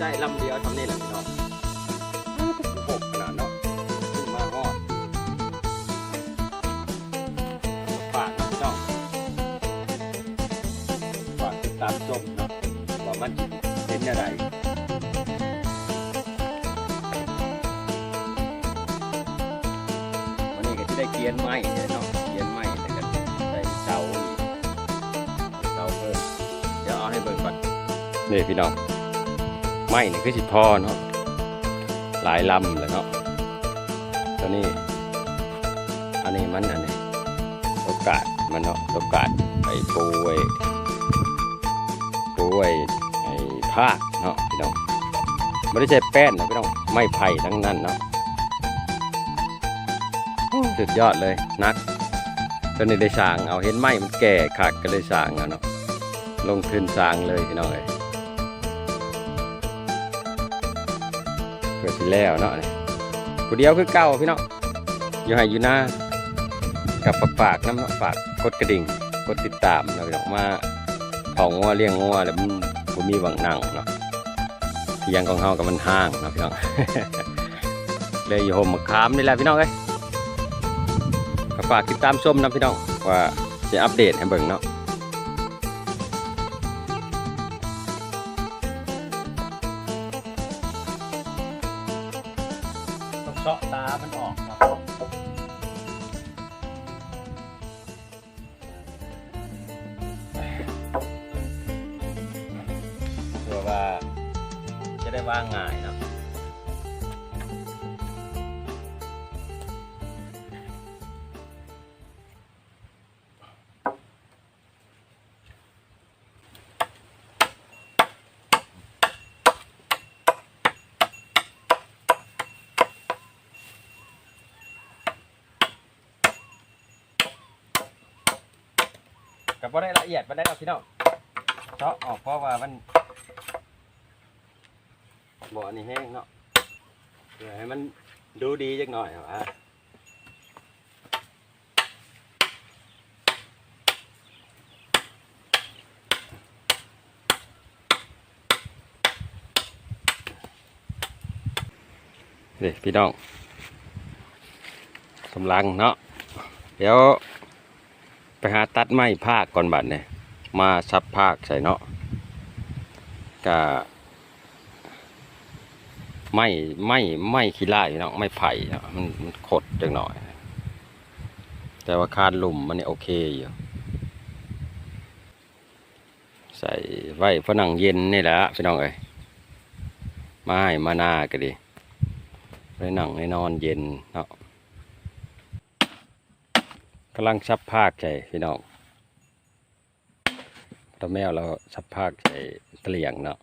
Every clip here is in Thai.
ได้ลำเดียวทำนี่แหละพี่น้องหกขนาดเนาะขึ้นมาฮอดฝากนะพี่น้องฝากติดตามชมเนาะว่ามันเป็นยังไงวันนี้ก็จะได้เกียนไม้เนาะเกียนไม้แล้วก็ได้เสาอีกเสาเพิ่มเดี๋ยวเอาให้เบิ่งก่อนนี่พี่น้อง ไม่นี่คือสิพ่อเนาะหลายลำเลยเนาะตัวนี้ อันนี้มันอันนี้ตกกาดมันเนาะตกกาดไปปูไว้ปูไว้ไอ้ผ้าเนาะพี่น้องไม่ได้ใช้แป้นนะพี่น้องไม่ไผ่ทั้งนั้นเนาะสุดยอดเลยนักตัวนี้ได้สางเอาเห็นไม้มันแก่ขาดก็เลยสางเอาเนาะลงทุนสางเลยพี่น้องเอ้ย เกิดสิแล้วเนาะนี่ผู้เดียวคือเก่าพี่เน้องอยู่ให้อยู่หน้ากับฝากฝากน้ำฝากกดกระดิ่งกดติดตามเนาะพี่น้องมาเผางัวเลี้ยงงัวแล้วมันบ่มีหวังนั่งเนาะที่ยังของเฮากับมันห้างนะพี่น้องเลยอยู่โฮมมะขามนี่แหละพี่น้องเอ้ยฝากติดตามชมนะพี่น้องว่าจะอัปเดตให้เบิ่งเนาะ อกตา มันออกครับเพื่อว่าจะได้ว่างง่ายเนาะ กับว่าได้ละเอียดมันได้เราพี่น้องเซาะออกเพราะว่ามันบ่อนนี้แห้งเนาะเพื่อให้มันดูดีจักหน่อยว่าเด็พี่น้องกำลังเนาะเดี๋ยว ไปหาตัดไม้ภาคก่อนบัดเนี่ยมาซับภาคใส่เนาะกะไม้ไม้ไม้ขี้ไล่เนาะไม้ไผ่เนาะมันมันขดจังหน่อย แต่ว่าคานหลุมมันเนี่ยโอเคอยู่ใส่ไว้ฝนังเย็นนี่แหละพี่น้องเอ้ยมาให้มาหน้าก็ดีไปนั่งในนอนเย็นเนาะ กำลังซับภาคใจพี่น้องตาแมวเราซับภาคใจเกลียงเนาะ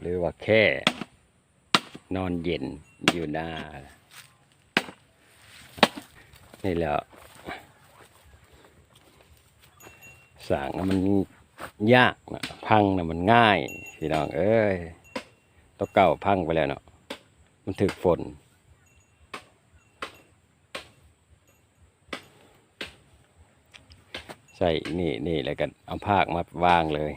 หรือว่าแค่ นอนเย็นอยู่หน้า นี่แหล้วสร้างนะมันยากนะพังนะมันง่าย พี่น้อง เอ้ยตัวเก่าพังไปแล้วเนาะมันถึกฝน ใส่นี่นี่แล้วกันเอาภาคมาวางเลย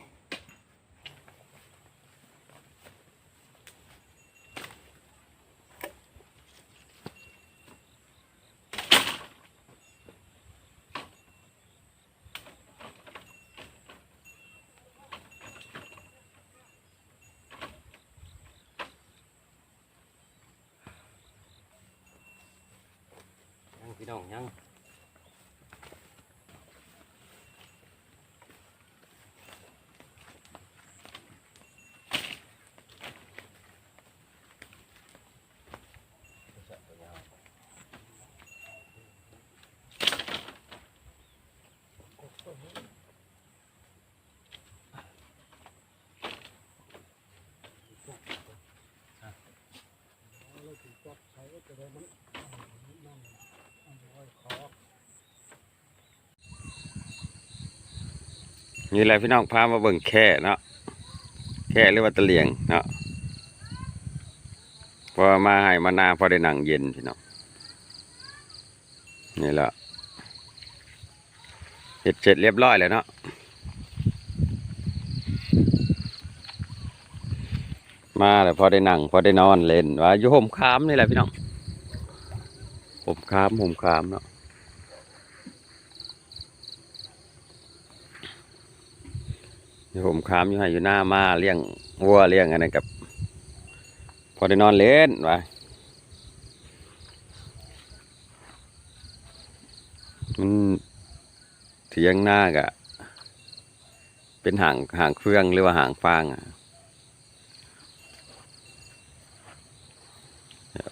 ยัง น้องยังนี่แหละพี่น้องพามาเบิ่งแค่เนาะแค่หรือว่าตะเลียงเนาะพอมาให้มานาพอได้นั่งเย็นพี่น้องนี่แหละเสร็จเสร็จเรียบร้อยแล้วเนาะมาแล้วพอได้นั่งพอได้นอนเล่นว่าอยู่ห่มคามนี่แหละพี่น้อง ห่มคามห่มคามเนาะนี่ผมค้ามอยู่ให้อยู่หน้ามาเลี้ยงวัวเลี้ยงอะไรกับ พอได้นอนเล่นวะมันเถียงหน้ากะ เป็นห่างห่างเฟืองหรือว่าห่างฟางอะ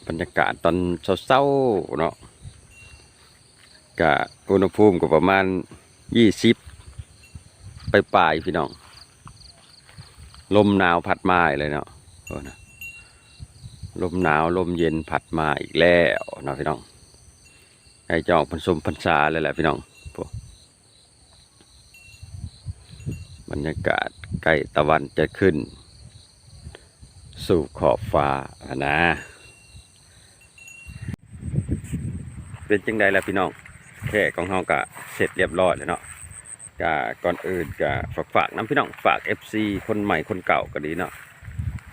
บรรยากาศตอนเศร้าๆเนาะกะอุณหภูมิก็ประมาณยี่สิบไปปลายพี่น้อง ลมหนาวพัดมาเลยเนาะโอ้นะลมหนาวลมเย็นพัดมาอีกแล้วนะพี่น้องไอ้จองพันสมพันษาเลยแหละพี่น้องพวกบรรยากาศใกล้ตะวันจะขึ้น สู่ขอบฟ้านะ เป็นจังใดล่ะพี่น้องแค่ของเฮากะเสร็จเรียบร้อยแล้วเนาะกะก่อนอื่นกะฝากฝากน้ำพี่น้องฝาก FC คนใหม่คนเก่าก็ดีเนาะ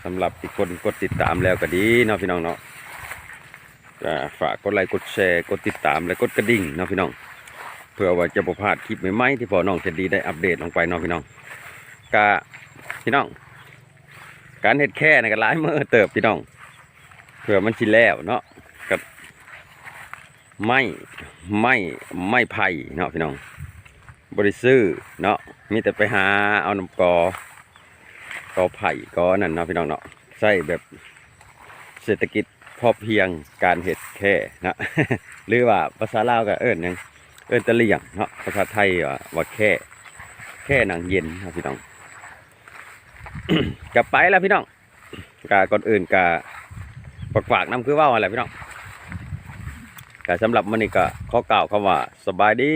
สำหรับที่คนกดติดตามแล้วก็ดีเนาะพี่น้องเนาะกะฝากกดไลค์กดแชร์กดติดตามและกดกระดิ่งเนาะพี่น้อง เพื่อว่าจะบ่พลาดคลิปใหม่ๆที่พอน้องเทดดีได้อัปเดตลงไปเนาะพี่น้องกะพี่น้อง การเฮ็ดแค่นะก็หลายมือเติบพี่น้องเพื่อมันสิแล้วเนาะ ไม่ไม่ไม่ไผ่เนาะพี่น้องบริซื้อเนาะมีแต่ไปหาเอาน้ำกอกอไผ่กอนั่นเนาะพี่น้องเนาะใส่แบบเศรษฐกิจพอเพียงการเห็ดแค่นะหรือว่าภาษาลาวก็เอิ้นหยังเอิ้นตะเลียงเนาะภาษาไทยว่าว่าแค่ แค่หนังเย็นเนาะพี่น้องกลับไปแล้วพี่น้องกาก่อนอื่นกาฝากฝากน้ำคือว่าอะไรพี่น้อง ก็สำหรับมันนี่ก็ขอกล่าวคำว่าสบายดี